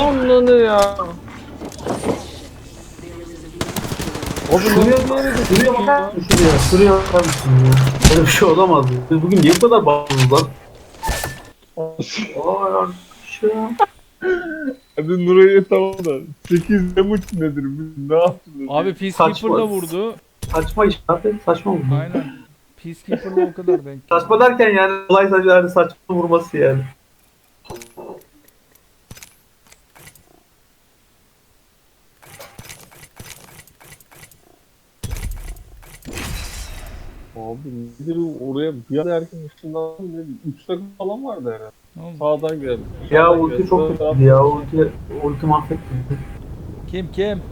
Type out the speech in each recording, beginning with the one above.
Anlanı ya. Abi Şuraya, şuraya bakar mısın şuraya? Şuraya bakar mısın ya? Böyle bir şey olamaz. Biz bugün niye bu kadar bağımlıyız lan? Ay arkadaş ya. Hadi Nuray'ı tamam da 8 damage nedir? Biz ne yaptınız? Abi Peacekeeper Saçma. da vurdu. Saçma iş abi. Saçma oldu. Aynen. Peacekeeper da o kadar denk. Saçma derken yani olay sadece yani saçma vurması yani. Abi nedir o? oraya bir anda erken ışınlandı ne? 3 takım falan vardı herhalde. Oğlum, Sağdan geldi. Ya sağdan ulti geldi, çok sağdan kötüydü ya. Ulti, ulti mahvetti. Kim kim?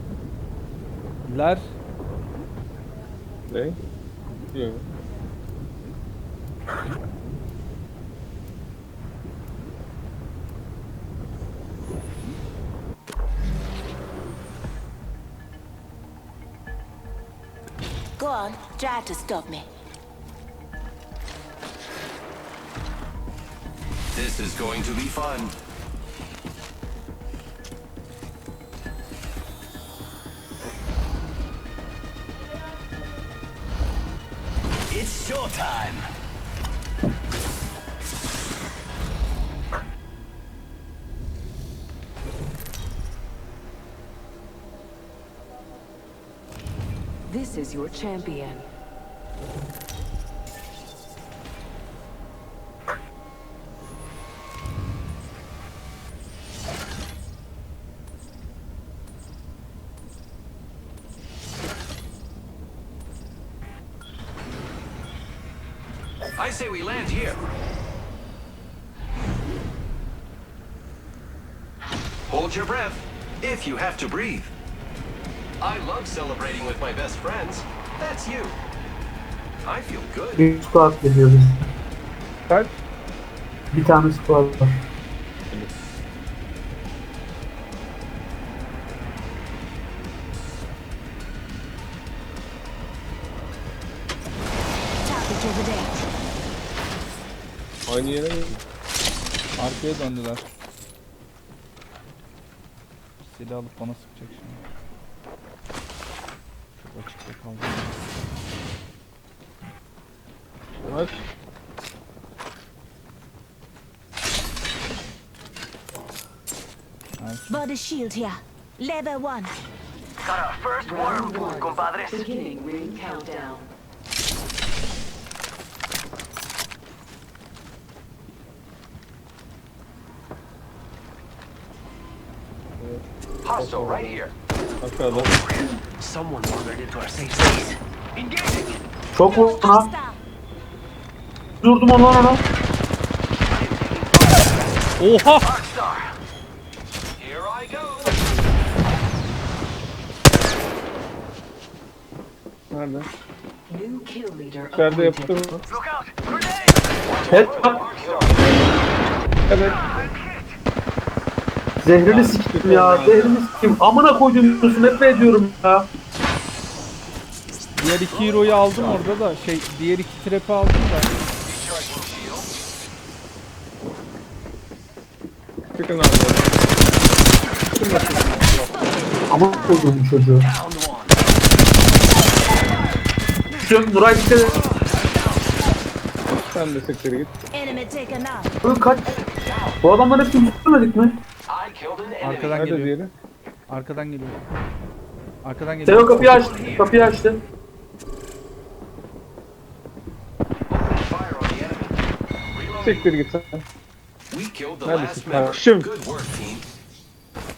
Ler. Ne? Yok. Go on, try to stop me. This is going to be fun. It's showtime. This is your champion. I say we land here. Hold your breath, if you have to breathe. I love celebrating with my best friends. That's you. I feel good. Bir squad geliyor. Kaç? Bir tane squad var. Aynı yere mi? Arkaya döndüler. Silah alıp bana sıkacak şimdi. Çok açıkta kaldı. Kaç? Body shield here. Level one. Got our first Round one. Beginning ring countdown. Hostile right here. Aşağıda. Someone wandered into our safe space. Engaging. Çok vurdun ha. Durdum ondan ona. Oha! Rockstar. Here I go. Nerede? New kill leader İçeride mı? Look out. Grenade. Evet. Evet. Zehrini siktim ya. Zehrini siktim. Amına koydum diyorsun. Nefret ediyorum ya. Diğer iki hero'yu aldım orada da şey diğer iki trap'i aldım da. Çıkın abi. Amına koydum çocuğu. Şu Nuray dikkat et. Sen de siktir git. Oğlum kaç. Bu adamları hepsini tutmadık mı? Arkadan Nerede geliyor. diğeri? Arkadan geliyor. Arkadan geliyor. Teo kapıyı açtı. Kapıyı açtı. Siktir git sen. Neredesin work, team.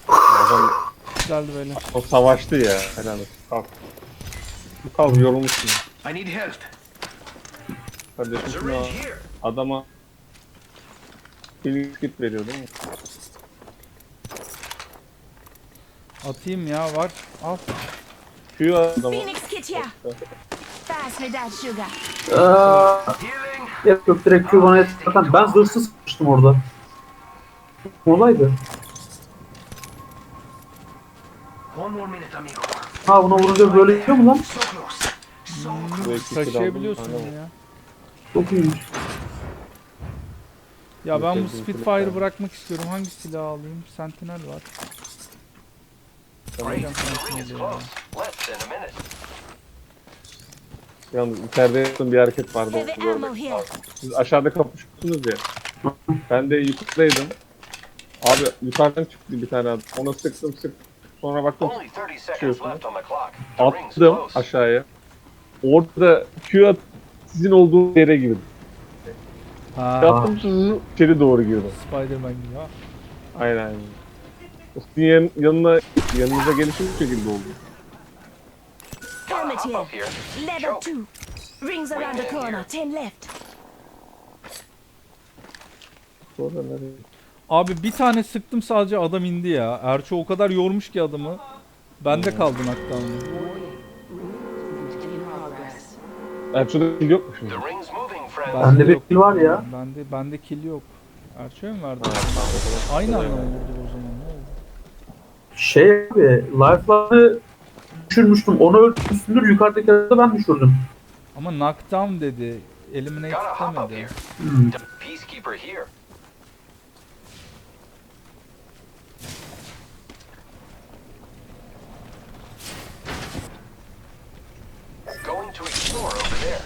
Adam Güzeldi böyle. o savaştı ya. Helal olsun. Kalk. Kalk yorulmuşsun. I need help. Kardeşim şuna here. adama bir git veriyor değil mi? Atayım ya var. Al. Şu adama. Phoenix kit here. Me that sugar. Yok yok direkt Q bana yeterken ben zırhsız sıkmıştım orada. Olaydı. One more minute, amigo. Ha buna vurunca böyle gidiyor mu lan? Aldım, Taşıyabiliyorsun aynen. ya. Çok iyiymiş. Ya ben bu silah. bırakmak istiyorum. Hangi silah alayım? Sentinel var. Great, the ring is Sentinel'i ya. close. Less than a minute. Yalnız içeride yaptığım bir hareket vardı. Heavy ammo here. Siz aşağıda kapışıyorsunuz ya. Ben de yukarıdaydım. Abi yukarıdan çıktı bir tane adam. Ona sıktım sıktım. Sonra baktım Only 30 seconds Çıkıyorsun. left on the clock. The ring's attım close. aşağıya. Orada Q at sizin olduğu yere girdim. Ha, attım sizin içeri doğru girdim. Spider-Man gibi ha. Aynen sizin yan, yanına, yanınıza gelişim bu şekilde oldu. Gotta Helmet hop here. up here. Level Choke. 2. Rings around the corner. 10 left. Sonra nereye? Abi bir tane sıktım sadece adam indi ya. Erço o kadar yormuş ki adamı. Bende kaldı knockdown. In progress. Ertuğrul'da kill yok mu şimdi? Bende bir yok. kill var ya. Bende bende kill yok. Erço'ya mı verdi? Aynı anda mı vurdu? Şey abi, lifeline'ı düşürmüştüm. Onu öldürmüşsündür. Yukarıdaki adamı ben düşürdüm. Ama knockdown dedi. Eliminate demedi. Hmm. Peacekeeper here. Going to explore over there.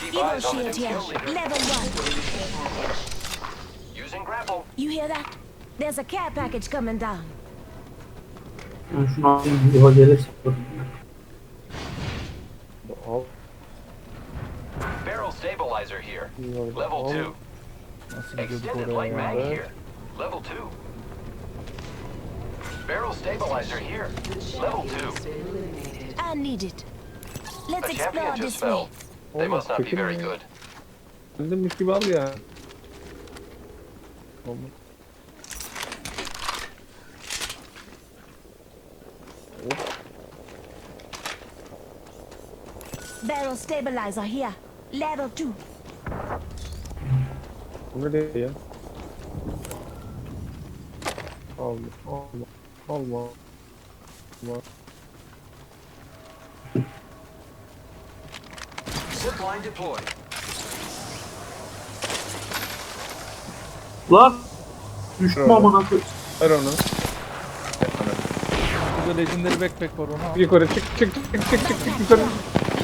Keep Evo eyes on the new shield here. kill leader. Level 1. Using grapple. You hear that? There's a care package coming down. Ben şunu alayım. Yuva gelirse. Barrel stabilizer here. Level 2. Extended oraya light mag here. Level 2. Barrel stabilizer here. Level 2. Has been eliminated. I need it. Let's A explore champion just this way. fell. They Oğlum, must not be çekin very ya. good. Bendemiş gibi al ya. Olmaz. Barrel stabilizer here. Level 2. Bu ne değil ya? Allah Allah Allah Allah. Zipline deployed. Lan! Düştüm amına koyayım. Ver onu. Burada legendary backpack var onu al. Yukarı çık çık çık çık çık çık çık yukarı.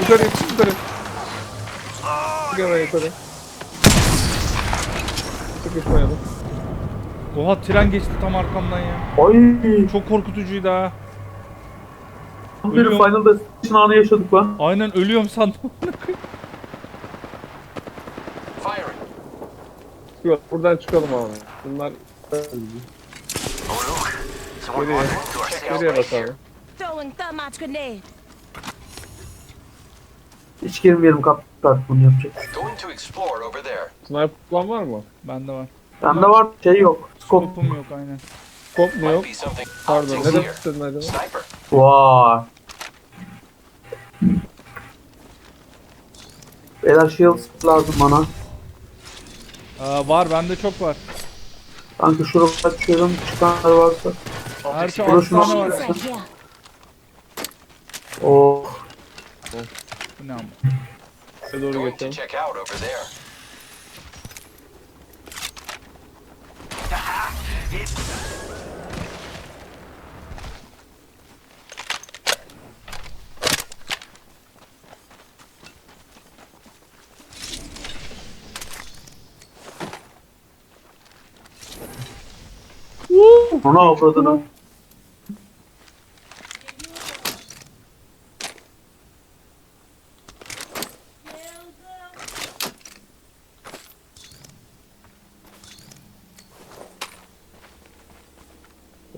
Yukarı çık yukarı. Çık hemen yukarı. Oha tren geçti tam arkamdan ya. Ay! Çok korkutucuydu ha. Bir Final Destination anı yaşadık lan. Aynen ölüyorum sandım. Firing. Yok buradan çıkalım abi. Bunlar Nereye bakalım? Throwing thermite grenade. Hiç girmeyelim kaptan bunu yapacak. Going to explore over there. Sniper falan var mı? Bende var. Bende var şey yok. Scope. Skopum yok aynen. Kop mu Might yok? be something Pardon. optics Ne here. demek istedin acaba? Sniper. Vay. Beyler shield lazım bana. Aa, var bende çok var. Kanka şuraya açıyorum çıkanlar varsa. Erço Burası 6 tane var. nasıl? Right here. Oh. Bu ne ama? Şuraya doğru Going to geçelim. check out over there.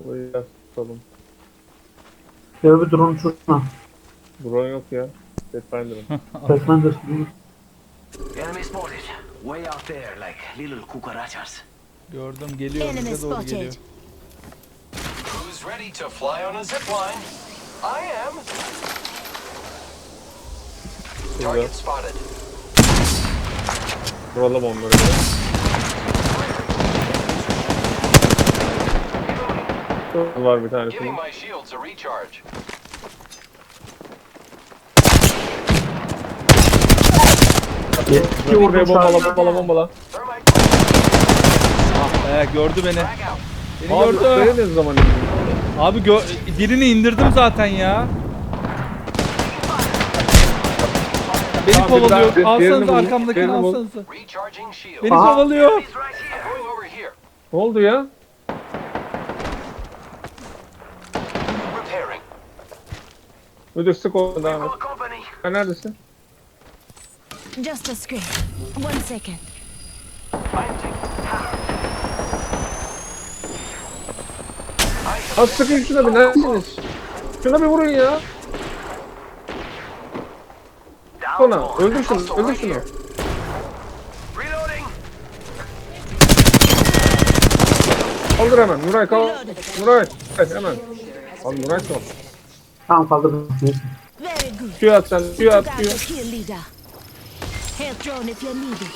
Burayı biraz tutalım. Bir drone uçurtma. Drone yok ya. Pathfinder'ım. Pathfinder. Enemy spotted. Way out there, like little cucarachas. Gördüm geliyor Enemy bize doğru geliyor. spotted. Who's ready to fly on a zipline? I am. Target spotted. Vuralım onları. ya. Var bir tanesi. Giving my shields a recharge. Yetki vurdum bombala bombala bombala. Thermite. Ee, gördü beni. Beni Abi gördü. buraya ne zaman indin? Abi gö birini indirdim zaten ya. Beni bir kovalıyor. Alsanıza bul, arkamdakini shield. Beni Aha. kovalıyor. Ne oldu ya? Müdür sık oldu devam et. Sen neredesin? Just a scrape. One second. Az sıkın şuna bir neredesiniz? Şuna bir vurun ya. Sonra öldür şunu, öldür şunu. Reloading. Kaldır hemen, Nuray kal. Nuray, evet hemen. Abi Nuray kal. Tamam kaldırdım. Neyse. Very good. Q at sen, Q at, need it.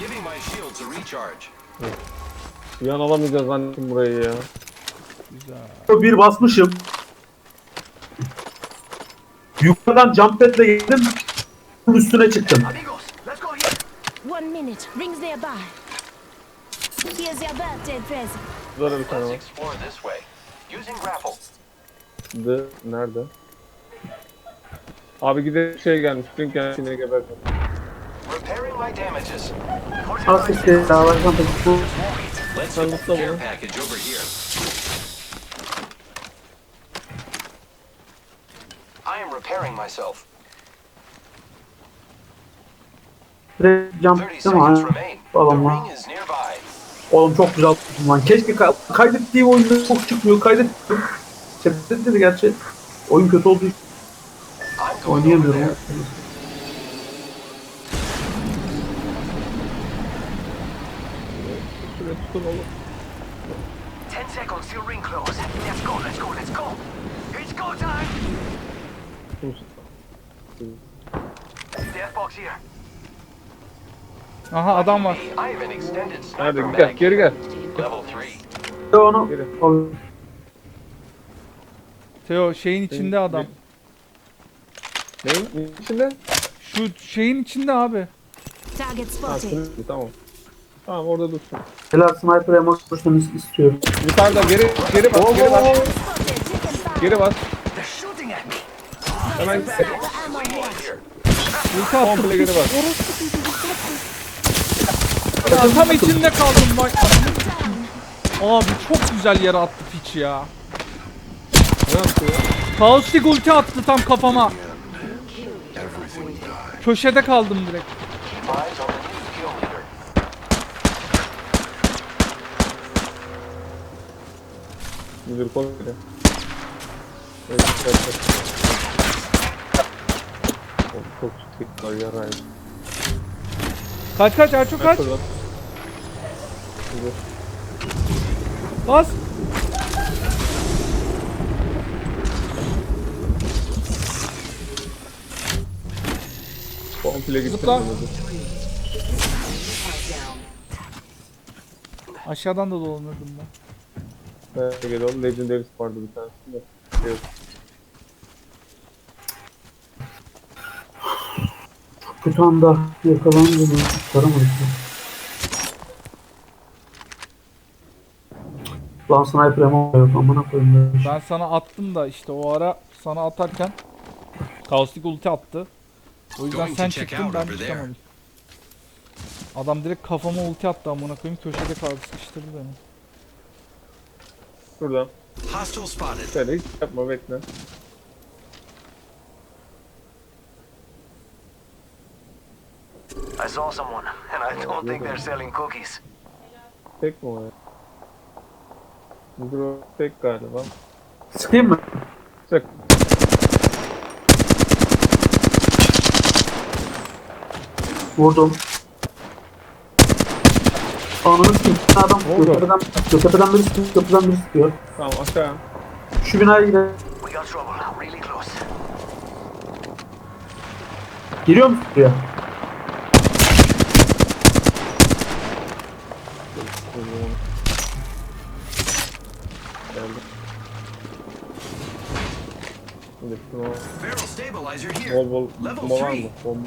Giving my shields a recharge. Bir an alamayacağız zannettim burayı ya. Bir basmışım. Yukarıdan jump pad'le geldim. Üstüne çıktım. Amigos, let's go here. One minute. Rings nearby. Here's your birthday present. Burada bir tane Let's var. explore this way. Using grapple. The, nerede? Abi gide şey gelmiş, gelmiş yine geberdim. Repairing my damages. Nasıl işte daha var jump pad. Bu Let's Sen get mutlu the care mu? package over here. I am repairing myself. direkt jump 30 ettim ha. seconds remain. The Falan lan. ring is nearby. Oğlum çok güzel tuttum lan. Keşke ka- kaydettiğim oyunda çok çıkmıyor. Kaydettim. Kaydetti de gerçi. Oyun kötü olduğu için oynayamıyorum. there. Şuraya tutun oğlum. 10 seconds till ring close. Let's go, let's go, let's go. It's go time. Death box here. Aha adam var. I have an extended sniper Nerede? Gel, mag. geri gel. Level 3. Ve onu Geri. Teo şeyin içinde adam. Neyin? İçinde? Şu şeyin içinde abi. Target Ha, spotted. tamam. Tamam orada dursun. helal sniper ammo istiyorum. Yukarıda geri, geri bas, geri bas. Spotted. Fire. Geri bas. Hemen Sniper ammo here. Ulti attı. komple geri bas. Ya tam içinde kaldım bak. Abi çok güzel yere attı piç ya. Ne yapıyor? Kaustik ulti attı tam kafama. Köşede kaldım direkt. Müdür beni. Evet, evet, evet. Çok var yarayım. Kaç kaç Erço kaç. Bas. Komple gitti. Zıpla. Aşağıdan da dolanırdım ben. Evet, geliyorum. Legendary vardı bir tanesi. Evet. Kötü anda yakalandım. Saramadık. Lan sniper ammo yok amına koyayım. ben. Ben sana attım da işte o ara sana atarken Kaustik ulti attı. O yüzden sen çıktın ben çıkamadım. Adam direkt kafama ulti attı amına koyayım köşede kaldı sıkıştırdı beni. Şuradan. Hostile spotted. Şöyle hiç yapma bekle. I saw someone, and I don't think they're selling cookies. Tek mi o ya? O tek galiba. Sıkayım mı? Sık. Vurdum. Ananı sikeyim. Adam Ne oldu? kötepeden, kötepeden biri sıkıyor. Kötepeden biri sıkıyor. Tamam aşağı. Şu binaya gidelim. We got trouble, really close. Giriyor musun buraya? Geldi. Şimdi şunu Barrel stabilizer here. bol bol Level bomba var mı? three. Bomba.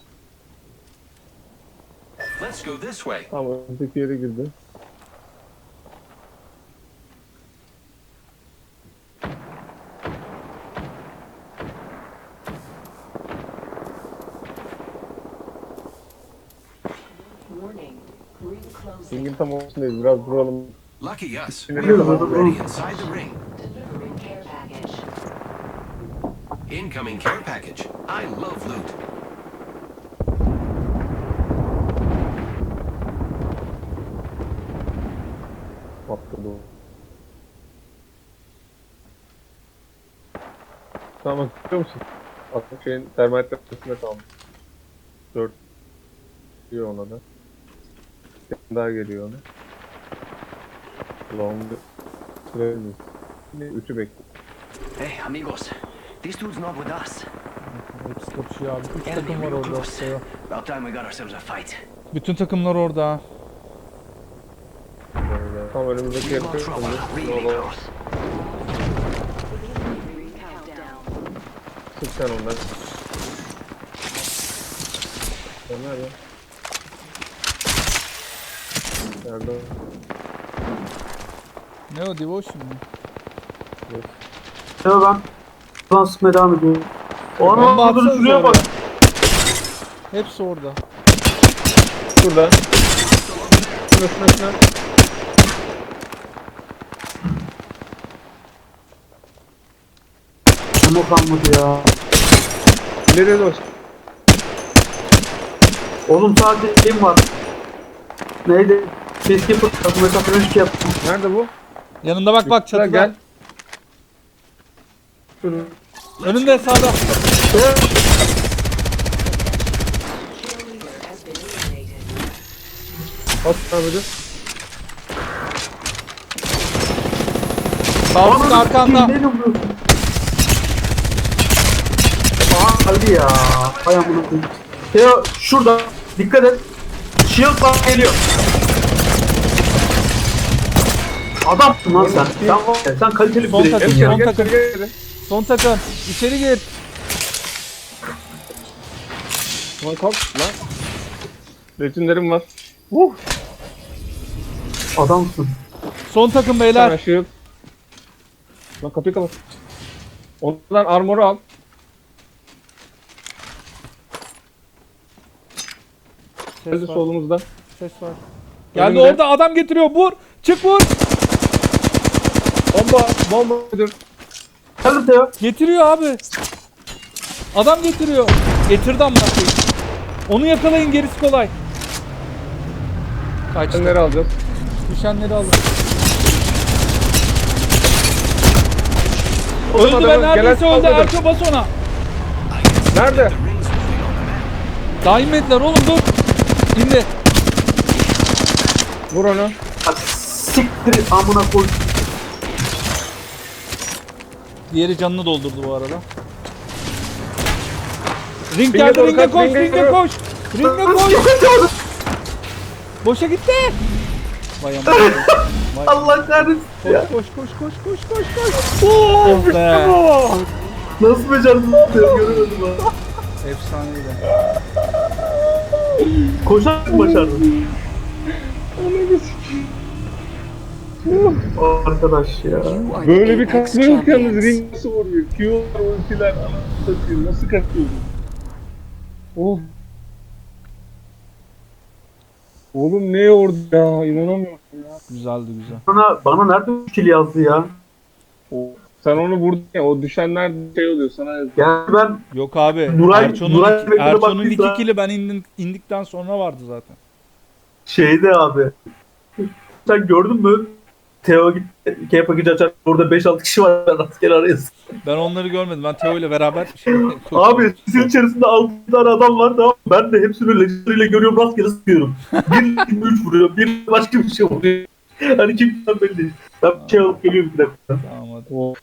Let's go this way. Tamam, öteki yere girdi. Ringin tam ortasındayız. Biraz duralım. Lucky us. We're already inside the ring. Incoming care package. I love loot. Patladı o. Tamam, hatırlıyor musun? Aslında şeyin termal tepesinde kalmış. 4 diyor ona da. Daha geliyor ona. Long süremiz. Şimdi 3'ü bekliyor. Hey, amigos. These dudes not with us. Kapışıyor abi. 3 Enemy takım var orada. Teo. About time we got ourselves a fight. Bütün takımlar orada. Tam önümüzdeki We sık sen onları. Sen nerede? Nerede? Ne o Devotion mu? Ya ben buradan sıkmaya devam ediyorum. Bomba Ana dur atsanıza şuraya bak. oraya. Hepsi orada. Şurada. Şuna şuna şuna. Ama kalmadı ya. İleriye doğru. Oğlum sadece şeyim var. Neydi? Peacekeeper takım mesafe 3 yaptım. Nerede bu? Yanında bak bak çatıda. gel. Şurada. Önünde sağda. Abi de. Sağ arkanda. Ne vuruyorsun? Aa hadi ya. Hay amına koyayım. Teo şurada. Dikkat et. Shield bak geliyor. Adamsın lan sen. Sen, sen kaliteli Son takım. Son Gel takım. Son takım. İçeri gir. Lan kalk lan. Reçinlerim var. Uh. Adamsın. Son takım beyler. shield. Lan kapıyı kapat. Ondan armoru al. Ses Geldi var. solumuzda. Ses var. Geldi Önünde. orada adam getiriyor. Vur. Çık vur. Bomba. Bomba. Dur. Geldim Teo. Getiriyor abi. Adam getiriyor. Getirdi amına koyayım. Onu yakalayın gerisi kolay. Kaçtı. Önleri alacağız. Düşenleri alın. Öldü be adamı neredeyse öldü. Erço bas ona. Nerede? Daim ettiler oğlum dur. İndi. Vur onu. Ya Siktir amına koy. Diğeri canını doldurdu bu arada. Ring Ringe geldi doğru ringe kaç, koş ringe ringe doğru. koş. Ringe koş. Boşa gitti. Vay aman. Vay. Allah kahretsin ya. Koş koş koş koş koş koş koş. Oh be. Nasıl becerdin Teo göremedim ha. Efsaneydi. Koşarak mı başardın? Arkadaş ya. Böyle bir kasma yok yalnız. Ring nasıl vuruyor? Q'lar, ultiler, anasını satayım. Nasıl kasıyor? Of. Oğlum ne orada ya? İnanamıyorum ya. Güzeldi güzel. Bana, bana nerede üçlü yazdı ya? O, sen onu vurdun ya. O düşenler şey oluyor sana. Yani ben Yok abi. Nuray- Erço'nun Nuray iki, Erço'nun iki kili ben indin, indikten sonra vardı zaten. şeyde abi. Sen gördün mü? Teo gitti. K paketi açar. Orada 5-6 kişi var. Rastgele arayız. Ben onları görmedim. Ben Teo ile beraber şey Abi sizin içerisinde 6 tane adam var tamam mı? Ben de hepsini legendary ile görüyorum rastgele sıkıyorum. Bir 3 vuruyor. Bir başka bir şey vuruyor. Hani kimden belli değil. Ben bir şey alıp geliyorum bir dakika. Tamam hadi. O